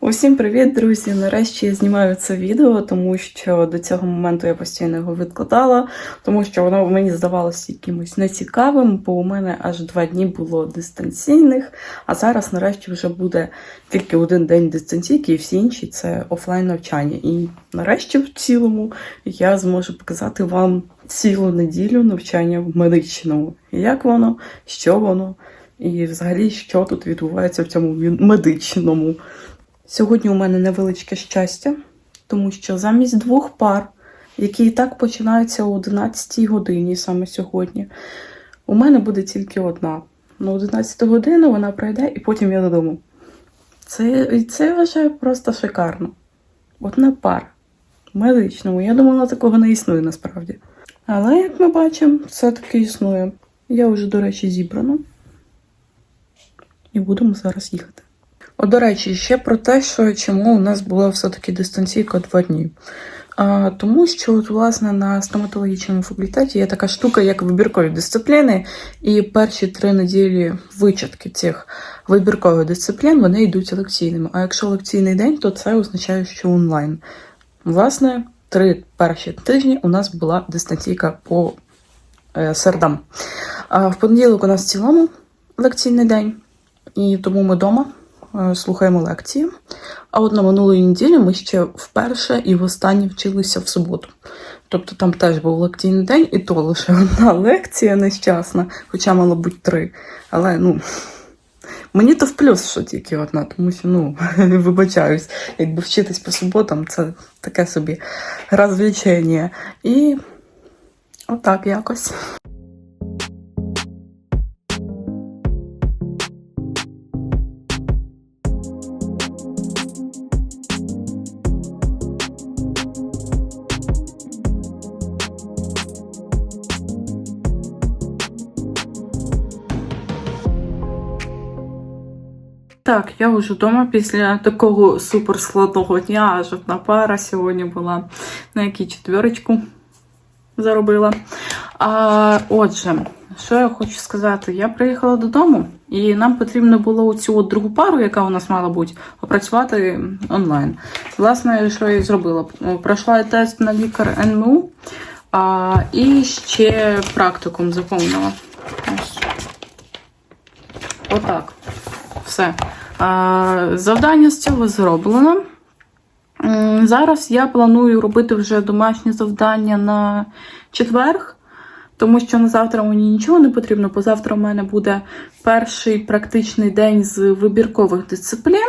Усім привіт, друзі! Нарешті я знімаю це відео, тому що до цього моменту я постійно його відкладала, тому що воно мені здавалося якимось нецікавим, бо у мене аж два дні було дистанційних, а зараз нарешті вже буде тільки один день дистанційки, і всі інші це офлайн навчання. І нарешті в цілому я зможу показати вам цілу неділю навчання в медичному. Як воно, що воно, і взагалі що тут відбувається в цьому медичному. Сьогодні у мене невеличке щастя, тому що замість двох пар, які і так починаються о 11 годині саме сьогодні, у мене буде тільки одна. На 11 годину вона пройде і потім я додому. Це, це я вважаю просто шикарно. Одна пара. Медичному. Я думала, такого не існує насправді. Але, як ми бачимо, все-таки існує. Я вже, до речі, зібрана. І будемо зараз їхати. О, до речі, ще про те, що чому у нас була все-таки дистанційка два дні. А, тому що, от, власне, на стоматологічному факультеті є така штука, як вибіркові дисципліни, і перші три неділі вичатки цих вибіркових дисциплін вони йдуть лекційними. А якщо лекційний день, то це означає, що онлайн. Власне, три перші тижні у нас була дистанційка по е, середам. А в понеділок у нас в цілому лекційний день, і тому ми вдома слухаємо лекції. А от на минулої неділі ми ще вперше і востаннє вчилися в суботу. Тобто там теж був лекційний день, і то лише одна лекція нещасна, хоча мало бути три. Але ну. Мені то в плюс, що тільки одна, тому що ну вибачаюсь, якби вчитись по суботам, це таке собі розвлечення. І отак якось. Так, я вже вдома після такого суперскладного дня, аж одна пара сьогодні була, на якій четверочку заробила. А, Отже, що я хочу сказати? Я приїхала додому, і нам потрібно було цю другу пару, яка у нас мала бути, опрацювати онлайн. Власне, що я зробила? Пройшла тест на лікар НМУ а, і ще практикум заповнила. Ось. Отак. Все. Завдання з цього зроблено. Зараз я планую робити вже домашнє завдання на четверг, тому що на завтра мені нічого не потрібно, бо завтра у мене буде перший практичний день з вибіркових дисциплін.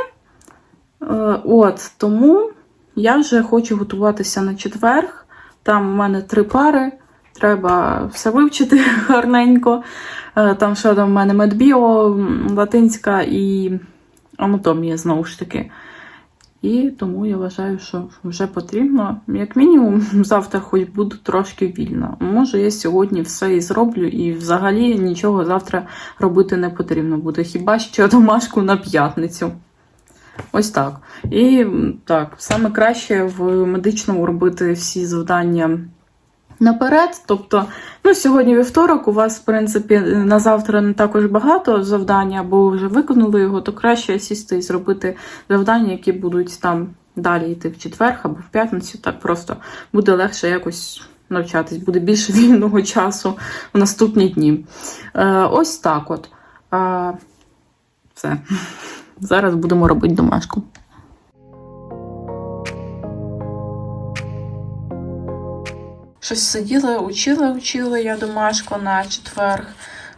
Е, От, тому я вже хочу готуватися на четверг. Там у мене три пари, треба все вивчити гарненько. Е, Там що там в мене медбіо, латинська і анатомія знову ж таки. І тому я вважаю, що вже потрібно. Як мінімум, завтра хоч буду трошки вільна. Може, я сьогодні все і зроблю, і взагалі нічого завтра робити не потрібно буде. Хіба що домашку на п'ятницю. Ось так. І так, саме краще в медичному робити всі завдання наперед. Тобто, ну, сьогодні вівторок, у вас, в принципі, на завтра не також багато завдання, бо вже виконали його, то краще сісти і зробити завдання, які будуть там далі йти в четвер або в п'ятницю. Так просто буде легше якось навчатись, буде більше вільного часу в наступні дні. Е, ось так от. Е, все. Зараз будемо робити домашку. Щось сиділа, учила, учила я домашку на четверг.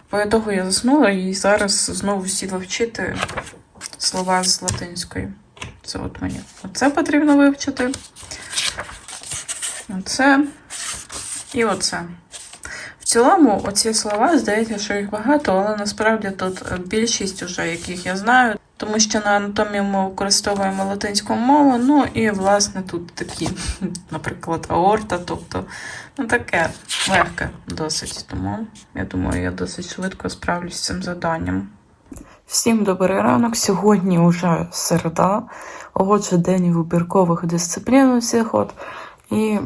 По того я заснула і зараз знову сіла вчити слова з латинської. Це от мені. Оце потрібно вивчити. Оце і оце. В цілому, оці слова, здається, що їх багато, але насправді тут більшість уже, яких я знаю, тому що на анатомії ми використовуємо латинську мову. Ну і власне тут такі, наприклад, аорта, тобто ну таке легке досить. Тому я думаю, я досить швидко справлюсь з цим завданням. Всім добрий ранок. Сьогодні вже середа, отже, день вибіркових дисциплін усіх. От. І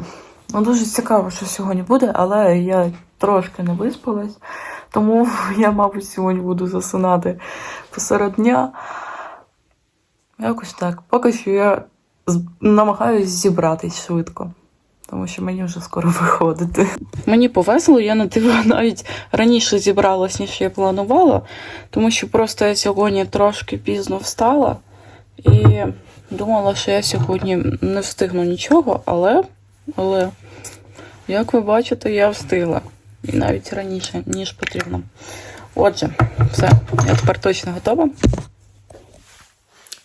ну, дуже цікаво, що сьогодні буде, але я трошки не виспалась, тому я, мабуть, сьогодні буду засинати посеред дня. Якось так. Поки що я намагаюсь зібратись швидко, тому що мені вже скоро виходити. Мені повезло, я на диво навіть раніше зібралась, ніж я планувала, тому що просто я сьогодні трошки пізно встала і думала, що я сьогодні не встигну нічого, але, але як ви бачите, я встигла. І навіть раніше, ніж потрібно. Отже, все, я тепер точно готова.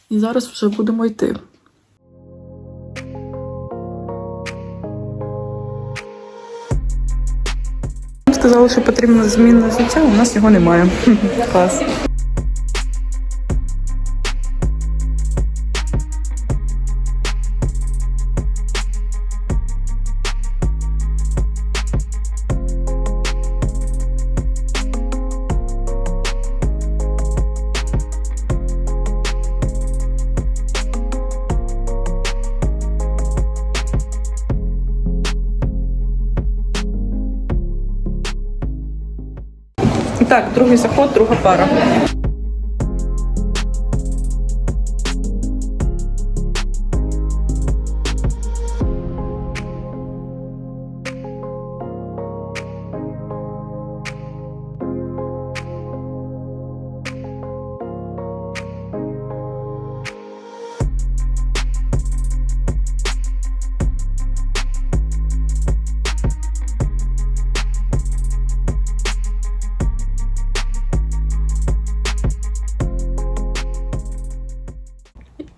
І зараз вже будемо йти. Сказали, що потрібно змінне взуття, у нас його немає. Клас. Другий заход, друга пара.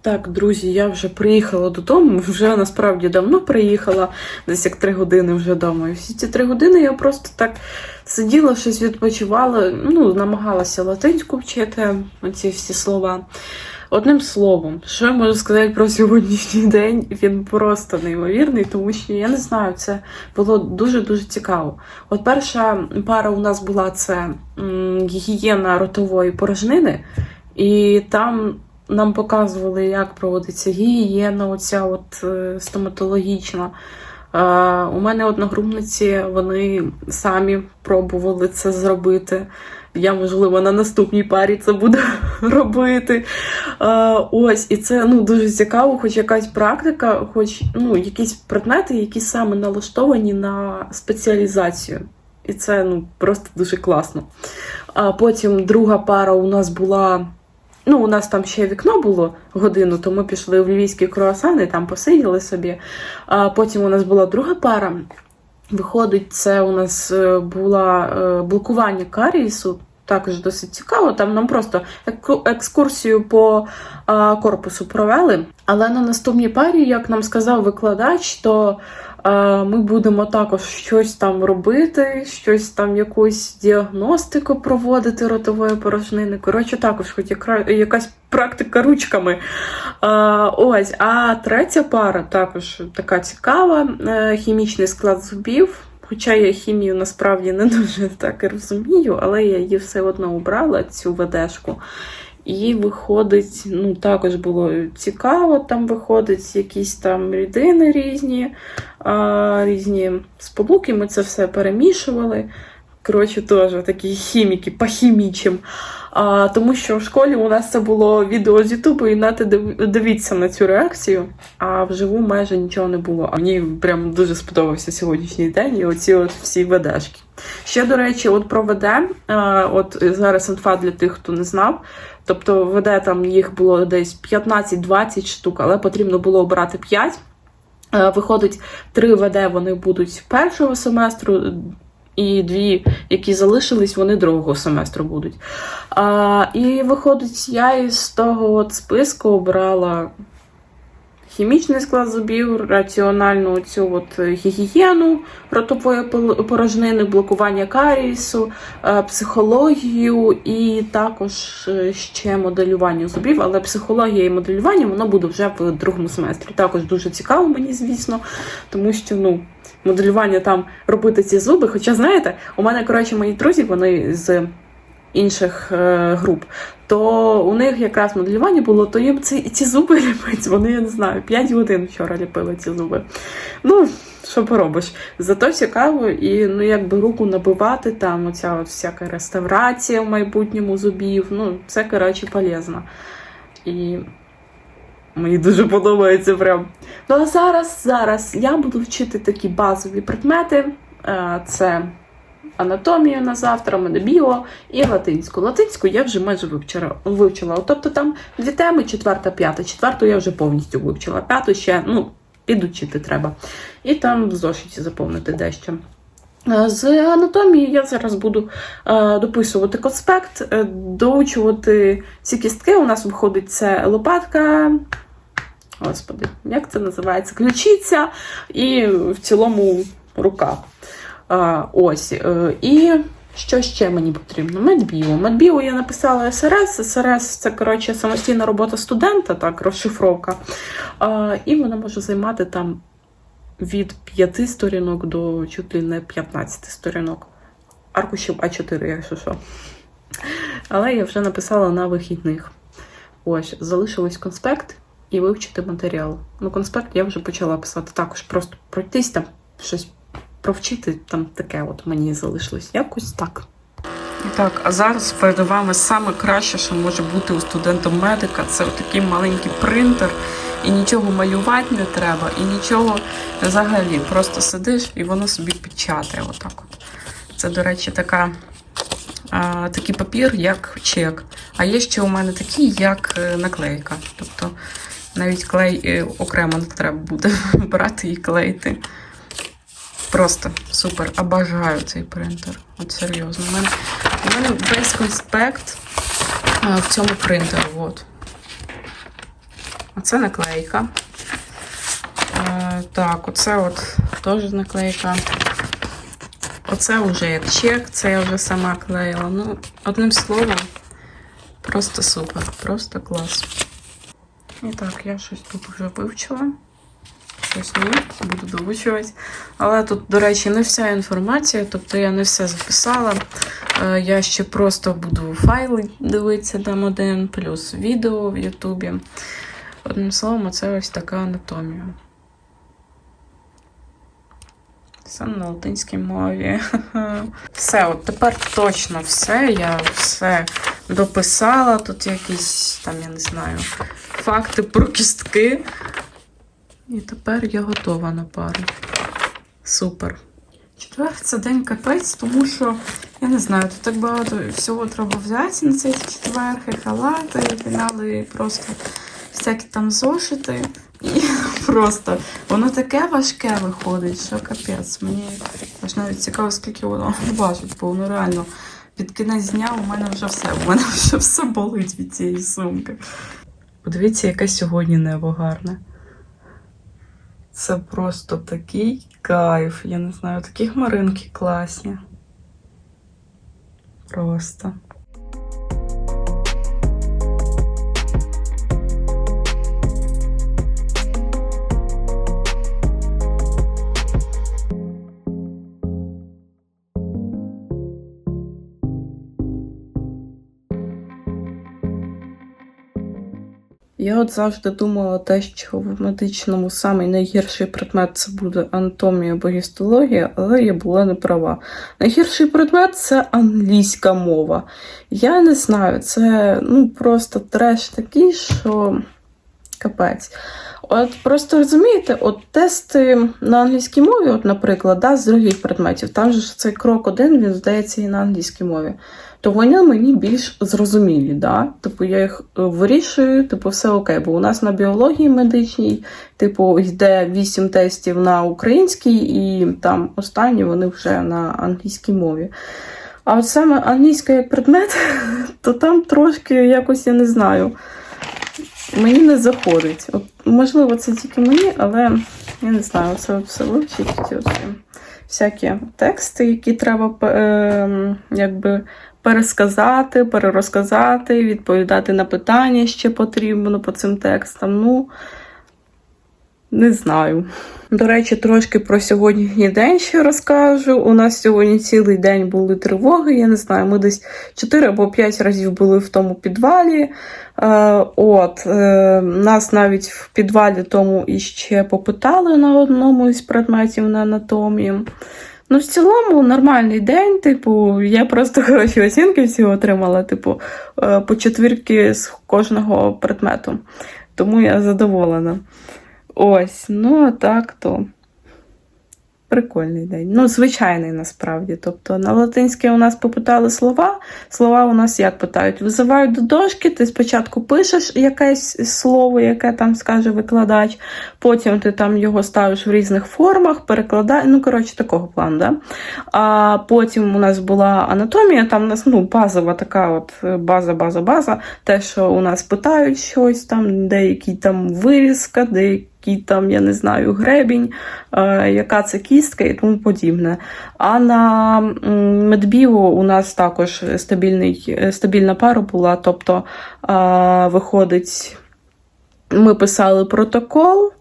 Так, друзі, я вже приїхала додому, вже насправді давно приїхала, десь як три години вже вдома. І всі ці три години я просто так сиділа, щось відпочивала, ну, намагалася латинську вчити, оці всі слова. Одним словом, що я можу сказати про сьогоднішній день, він просто неймовірний, тому що я не знаю, це було дуже-дуже цікаво. От перша пара у нас була це гігієна ротової порожнини, і там нам показували, як проводиться гігієна, оця от е, стоматологічна. Е, у мене одногрупниці вони самі пробували це зробити. Я, можливо, на наступній парі це буду робити. Е, ось, і це ну, дуже цікаво, хоч якась практика, хоч ну, якісь предмети, які саме налаштовані на спеціалізацію. І це ну, просто дуже класно. А потім друга пара у нас була. Ну, у нас там ще вікно було годину, то ми пішли в львівські круасани, там посиділи собі. А потім у нас була друга пара. Виходить, це у нас е, була е, блокування карієсу. Також досить цікаво. Там нам просто екскурсію по корпусу провели. Але на наступній парі, як нам сказав викладач, то ми будемо також щось там робити, щось там, якусь діагностику проводити ротової порожнини. Коротше, також хоч яка- якась практика ручками. Ось, а третя пара також така цікава: е, хімічний склад зубів. Хоча я хімію насправді не дуже так і розумію, але я її все одно обрала, цю ведешку. І виходить, ну також було цікаво, там виходить якісь там рідини різні, а, різні сполуки. Ми це все перемішували. Коротше, теж такі хіміки, похімічим. А, тому що в школі у нас це було відео з Ютубу, і нате дивіться на цю реакцію. А вживу майже нічого не було. А мені прям дуже сподобався сьогоднішній день і оці от всі ведешки. Ще, до речі, от про ВД, от зараз інфа для тих, хто не знав. Тобто ВД там їх було десь 15-20 штук, але потрібно було обрати 5. Е, Виходить, три ВД вони будуть першого семестру, і дві, які залишились, вони другого семестру будуть. А, і виходить, я із того от списку обрала хімічний склад зубів, раціональну цю от гігієну ротової порожнини, блокування карієсу, е, психологію і також е, ще моделювання зубів. Але психологія і моделювання воно буде вже в другому семестрі. Також дуже цікаво мені, звісно, тому що ну. Моделювання там робити ці зуби. Хоча, знаєте, у мене, коротше, мої друзі, вони з інших е, груп, то у них якраз моделювання було, то їм ці, ці зуби ліпить, вони, я не знаю, 5 годин вчора ліпили ці зуби. Ну, що поробиш? Зато цікаво, і ну, якби руку набивати, там оця от всяка реставрація в майбутньому зубів, ну, це, коротше, полезно. І Мені дуже подобається прям. Ну а зараз, зараз я буду вчити такі базові предмети. Е, Це анатомію на завтра, мене біо і латинську. Латинську я вже майже вивчила. вивчила. Тобто там дві теми, четверта, п'ята. Четверту я вже повністю вивчила. П'яту ще, ну, підучити треба. І там в зошиті заповнити дещо. Е, З анатомії я зараз буду е, дописувати конспект, доучувати ці кістки. У нас виходить це лопатка. Господи, як це називається? Ключиця і в цілому рука. Е, ось. Е, і що ще мені потрібно? Медбіо. Медбіо я написала СРС. СРС це коротше самостійна робота студента, так, розшифровка. Е, і вона може займати там від 5 сторінок до чуть ли не 15 сторінок. Аркушів А4, якщо що. Але я вже написала на вихідних. Ось, залишилось конспект і вивчити матеріал. Ну, конспект я вже почала писати також, просто пройтись там, щось провчити, там таке от мені залишилось. Якось так. І так, а зараз перед вами саме краще, що може бути у студента медика, це такий маленький принтер, і нічого малювати не треба, і нічого взагалі. Просто сидиш і воно собі печатає. Отак от. Це, до речі, така, такий папір, як чек. А є ще у мене такий, як е, наклейка. Тобто навіть клей е, окремо не треба буде брати і клеїти. Просто супер. Обожаю цей принтер. От серйозно. У мене, у мене весь конспект в цьому принтері. От. Оце наклейка. Е, так, оце от теж наклейка. Оце вже як чек, це я вже сама клеїла. Ну, одним словом, просто супер, просто клас. І так, я щось тут вже вивчила. Щось ні, буду довчувати. Але тут, до речі, не вся інформація, тобто я не все записала. Е, Я ще просто буду файли дивитися там один, плюс відео в Ютубі. Одним словом, це ось така анатомія. Все на латинській мові. Все, от тепер точно все. Я все дописала. Тут якісь там, я не знаю, факти про кістки. І тепер я готова на пару. Супер. Четвер це день капець, тому що я не знаю, тут так багато всього треба взяти на цей четвер, і халати, і пінали, і просто всякі там зошити. І просто воно таке важке виходить, що капець. Мені аж навіть цікаво, скільки воно важить, бо воно реально під кінець дня у мене вже все. У мене вже все болить від цієї сумки. Подивіться, яке сьогодні небо гарне. Це просто такий кайф. Я не знаю, такі хмаринки класні. Просто. Я от завжди думала те, що в медичному самий найгірший предмет це буде анатомія або гістологія, але я була не права. Найгірший предмет це англійська мова. Я не знаю, це ну просто треш такий, що капець. От просто розумієте, от тести на англійській мові, от, наприклад, да, з других предметів, там же цей крок один, він здається і на англійській мові то вони мені більш зрозумілі. Да? Типу, я їх е, вирішую, типу, все окей. Бо у нас на біології медичній, типу, йде 8 тестів на українській, і там останні вони вже на англійській мові. А от саме англійська як предмет, то там трошки якось я не знаю. Мені не заходить. От, можливо, це тільки мені, але я не знаю, це все вивчить. Всякі тексти, які треба е, якби пересказати, перерозказати, відповідати на питання ще потрібно по цим текстам. Ну, не знаю. До речі, трошки про сьогоднішній день ще розкажу. У нас сьогодні цілий день були тривоги. Я не знаю, ми десь 4 або 5 разів були в тому підвалі. Е, от, е, Нас навіть в підвалі тому іще попитали на одному із предметів на анатомії. Ну, в цілому, нормальний день. Типу, я просто хороші оцінки всі отримала, типу, е, по четвірки з кожного предмету. Тому я задоволена. Ось, ну а так то. Прикольний день. Ну, звичайний насправді. Тобто на латинське у нас попитали слова. Слова у нас як питають? Визивають до дошки, ти спочатку пишеш якесь слово, яке там скаже викладач, потім ти там його ставиш в різних формах, перекладаєш. Ну, коротше, такого плану. Да? А потім у нас була анатомія, там у нас ну, базова така от база, база, база. Те, що у нас питають щось, там, деякі там вирізка, деякі який там, я не знаю, гребінь, е, яка це кістка і тому подібне. А на медбіо у нас також стабільний, е, стабільна пара була, тобто е, виходить, ми писали протокол.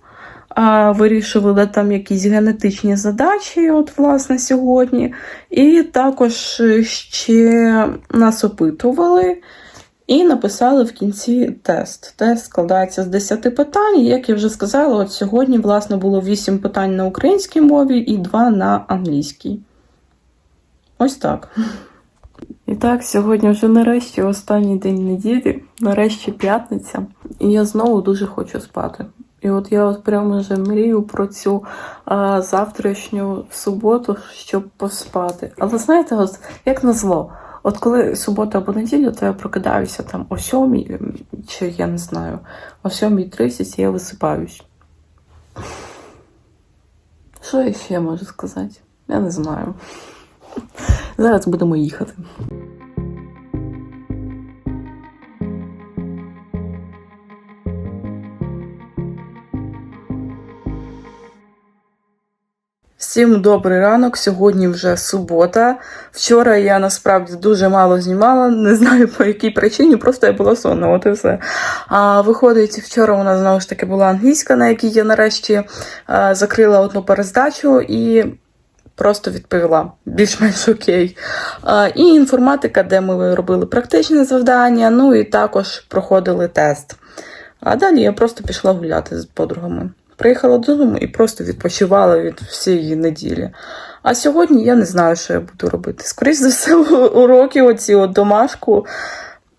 Вирішували там якісь генетичні задачі, от, власне, сьогодні. І також ще нас опитували. І написали в кінці тест. Тест складається з 10 питань. Як я вже сказала, от сьогодні, власне, було 8 питань на українській мові і 2 на англійській. Ось так. І так, сьогодні вже нарешті останній день неділі, нарешті п'ятниця, і я знову дуже хочу спати. І от я от прямо вже мрію про цю а, завтрашню суботу, щоб поспати. Але знаєте, от як назло, От коли субота або неділя, то я прокидаюся там о сьомій, чи я не знаю, о сьомій тридцять я висипаюсь. Що я ще можу сказати? Я не знаю. Зараз будемо їхати. Всім добрий ранок. Сьогодні вже субота. Вчора я насправді дуже мало знімала, не знаю по якій причині, просто я була сонна, от і все. А виходить, вчора у нас знову ж таки була англійська, на якій я нарешті а, закрила одну перездачу і просто відповіла більш-менш окей. А, і інформатика, де ми робили практичне завдання, ну і також проходили тест. А далі я просто пішла гуляти з подругами. Приїхала додому і просто відпочивала від всієї неділі. А сьогодні я не знаю, що я буду робити. Скоріше за все, уроки, оці от домашку,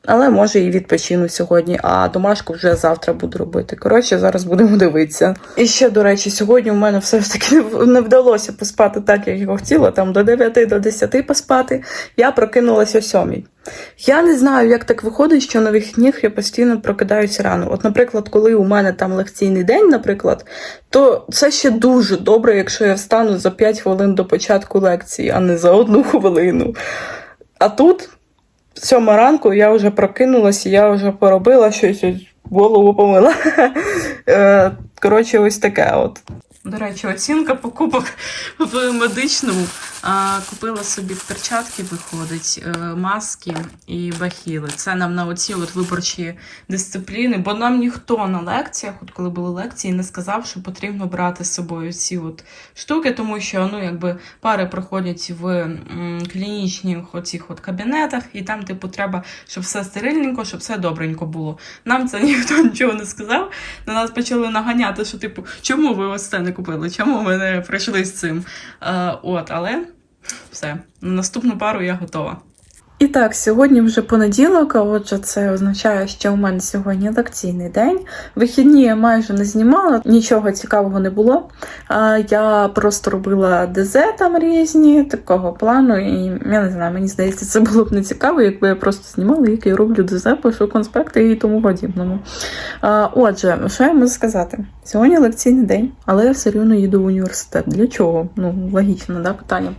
але може і відпочину сьогодні, а домашку вже завтра буду робити. Коротше, зараз будемо дивитися. І ще, до речі, сьогодні у мене все ж таки не вдалося поспати так, як я хотіла, там до 9 до 10 поспати. Я прокинулася о 7. Я не знаю, як так виходить, що на вихідних я постійно прокидаюся рано. От, наприклад, коли у мене там лекційний день, наприклад, то це ще дуже добре, якщо я встану за 5 хвилин до початку лекції, а не за одну хвилину. А тут, сьома ранку, я вже прокинулася, я вже поробила щось, ось голову помила. Е, Коротше, ось таке от. До речі, оцінка покупок в медичному. Купила собі перчатки, виходить, е, маски і бахіли. Це нам на оці от виборчі дисципліни, бо нам ніхто на лекціях, от коли були лекції, не сказав, що потрібно брати з собою ці от штуки, тому що ну, якби пари проходять в клінічних оцих от кабінетах, і там, типу, треба, щоб все стерильненько, щоб все добренько було. Нам це ніхто нічого не сказав. На нас почали наганяти, що, типу, чому ви ось це не купили? Чому ми не прийшли з цим? Е, от, але. Все, на наступну пару я готова. І так, сьогодні вже понеділок, а отже, це означає, що у мене сьогодні лекційний день. Вихідні я майже не знімала, нічого цікавого не було. Я просто робила ДЗ там різні, такого плану, і я не знаю, мені здається, це було б не цікаво, якби я просто знімала, як я роблю ДЗ, пишу конспекти і тому подібному. Отже, що я можу сказати? Сьогодні лекційний день, але я все рівно їду в університет. Для чого? Ну, логічно, да, питання.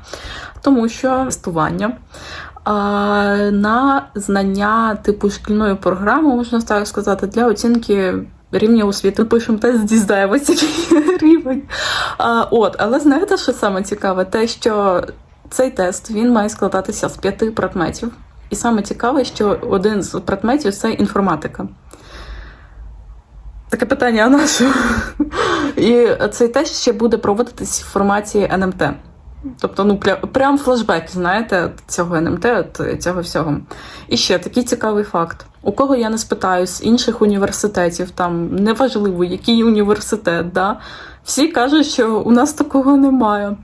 Тому що тестування на знання типу шкільної програми, можна так сказати, для оцінки. Рівня освіти пишемо тест, дізнаємося, рівень. А, От, але знаєте, що саме цікаве? Те, що цей тест він має складатися з п'яти предметів. І саме цікаве, що один з предметів це інформатика. Таке питання, а на що? І цей тест ще буде проводитись в форматі НМТ. Тобто, ну прям флешбек, знаєте, цього НМТ, цього всього. І ще такий цікавий факт: у кого я не спитаю з інших університетів, там неважливо, який університет, да, всі кажуть, що у нас такого немає.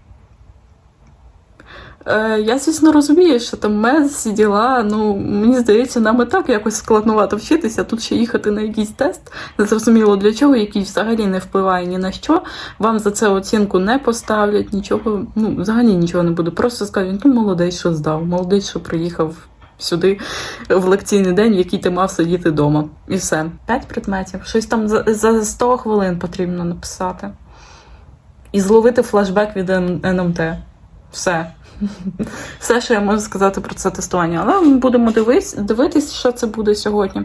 Е, я, звісно, розумію, що там мез, діла. Ну, мені здається, нам і так якось складновато вчитися. Тут ще їхати на якийсь тест, незрозуміло для чого, який взагалі не впливає ні на що. Вам за це оцінку не поставлять, нічого, ну, взагалі нічого не буде. Просто скажуть, ну, молодець, що здав, молодець, що приїхав сюди в лекційний день, в який ти мав сидіти вдома. І все. П'ять предметів. Щось там за, за 100 хвилин потрібно написати. І зловити флешбек від НМТ. Все. Все, що я можу сказати про це тестування. Але ми будемо дивись, дивитись, що це буде сьогодні.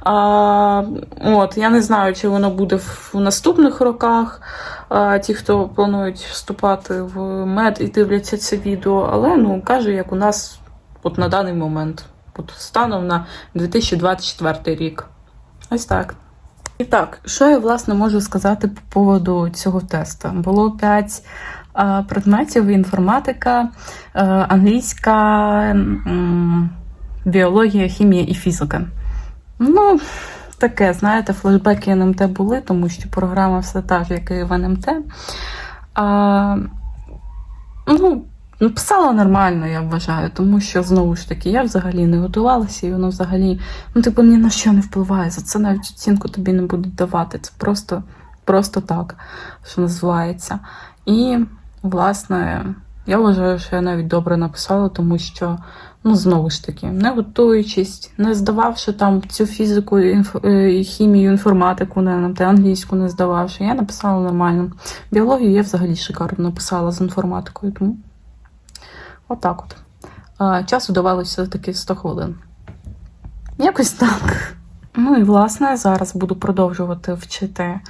А, от, я не знаю, чи воно буде в, наступних роках. А, ті, хто планують вступати в мед і дивляться це відео, але ну кажу, як у нас от на даний момент, от станом на 2024 рік. Ось так. І так, що я власне можу сказати по поводу цього тесту? Було 5 предметів: інформатика, е, англійська, біологія, хімія і фізика. Ну, таке, знаєте, флешбеки НМТ були, тому що програма все та ж, як і в НМТ. А, ну, Писала нормально, я вважаю, тому що знову ж таки я взагалі не готувалася, і воно взагалі ну, типу, ні на що не впливає. За це навіть оцінку тобі не будуть давати. Це просто, просто так, що називається. І, власне, я вважаю, що я навіть добре написала, тому що, ну, знову ж таки, не готуючись, не здававши там цю фізику, інф... е, хімію, інформатику, не те англійську не здававши, я написала нормально. Біологію я взагалі шикарно написала з інформатикою, тому. Отак от. Часу давалося все-таки 100 хвилин. Якось так. Ну і власне зараз буду продовжувати вчити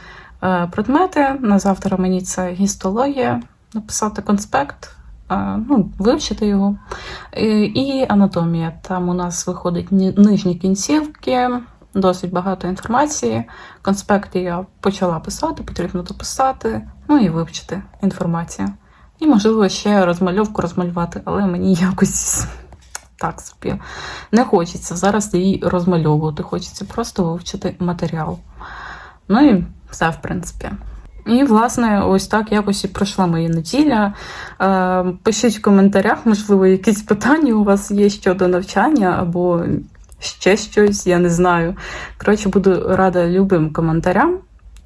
е, предмети. На завтра мені це гістологія, написати конспект, е, ну, вивчити його. І, і анатомія. Там у нас виходить нижні кінцівки, досить багато інформації. Конспекти я почала писати, потрібно дописати, ну і вивчити інформацію. І, можливо, ще розмальовку розмалювати, але мені якось так собі не хочеться зараз її розмальовувати. Хочеться просто вивчити матеріал. Ну і все, в принципі. І, власне, ось так якось і пройшла моя неділя. Е, пишіть в коментарях, можливо, якісь питання у вас є щодо навчання або ще щось, я не знаю. Коротше, буду рада любим коментарям.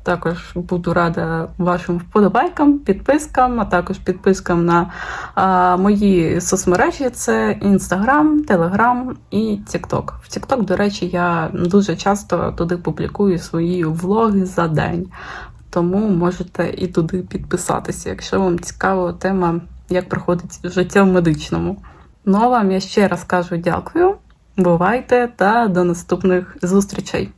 Також буду рада вашим вподобайкам, підпискам, а також підпискам на а, мої соцмережі: це Інстаграм, Телеграм і Тікток. В Тікток, до речі, я дуже часто туди публікую свої влоги за день. Тому можете і туди підписатися, якщо вам цікава тема, як проходить життя в медичному. Ну а вам я ще раз кажу дякую, бувайте та до наступних зустрічей!